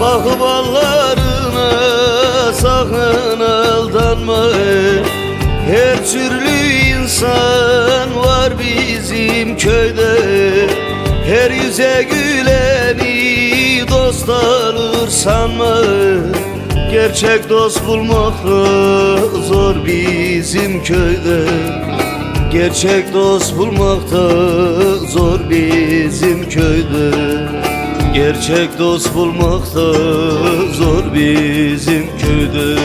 Bakıp sakın aldanma. Her türlü insan var bizim köyde. Her yüze güleni dost alır sanma. Gerçek dost bulmak da zor bizim köyde. Gerçek dost bulmak da zor bizim köyde Gerçek dost bulmak da zor bizim köyde.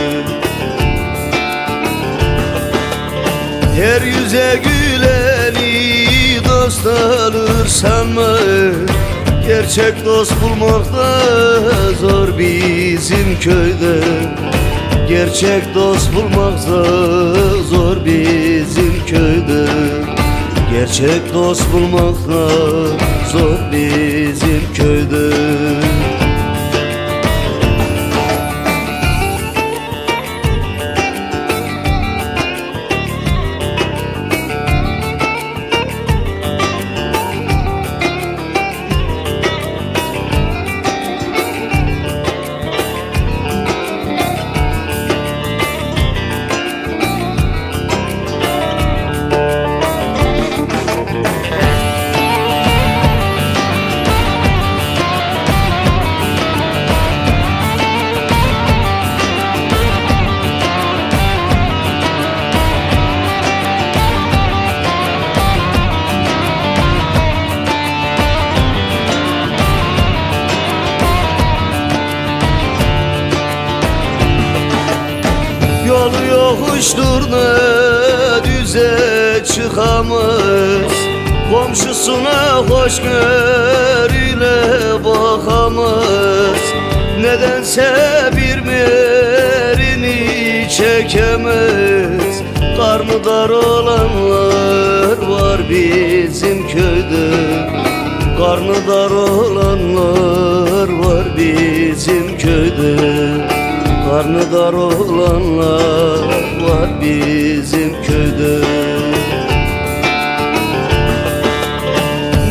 Her yüze güleni dost alır sanma Gerçek dost bulmak da zor bizim köyde. Gerçek dost bulmak da zor bizim köyde. Gerçek dost bulmak da zor bizim köyde yokuştur ne düze çıkamaz Komşusuna hoş ile bakamaz Nedense bir merini çekemez Karnı dar olanlar var bizim köyde. Karnı dar olanlar var bizim köyde Karnı dar olanlar var bizim köyde.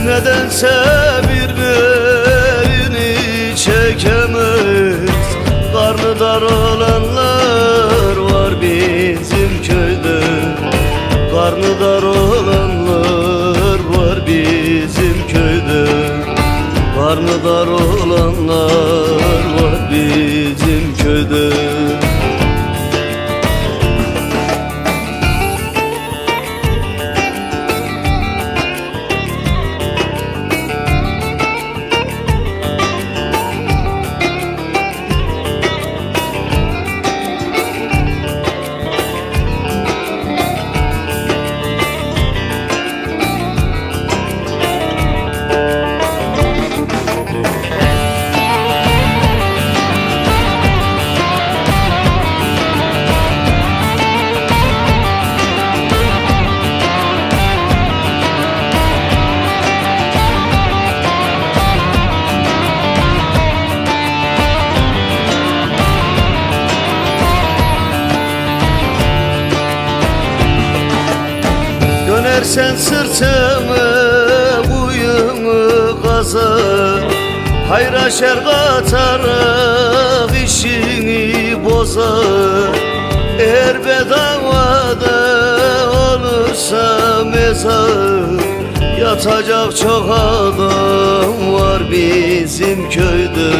Nedense birbirini çekemez Karnı dar olanlar var bizim köyde. Karnı dar olanlar var bizim köyde. Karnı dar olanlar var bizim köyde Dönersen sırtımı buyumu kazar Hayra şer katarak işini bozar Eğer bedavada olursa mezar. Yatacak çok adam var bizim köyde.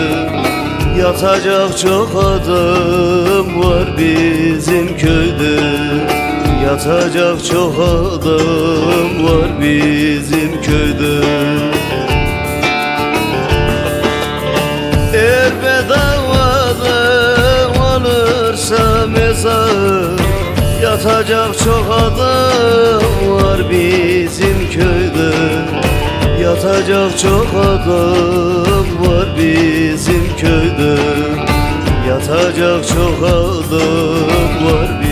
Yatacak çok adam var bizim köyde Yatacak çok adam var bizim köyde. Eğer bedavada olursa mezar Yatacak çok adam var bizim köyde. Yatacak çok adam var bizim köyde. Yatacak çok adam var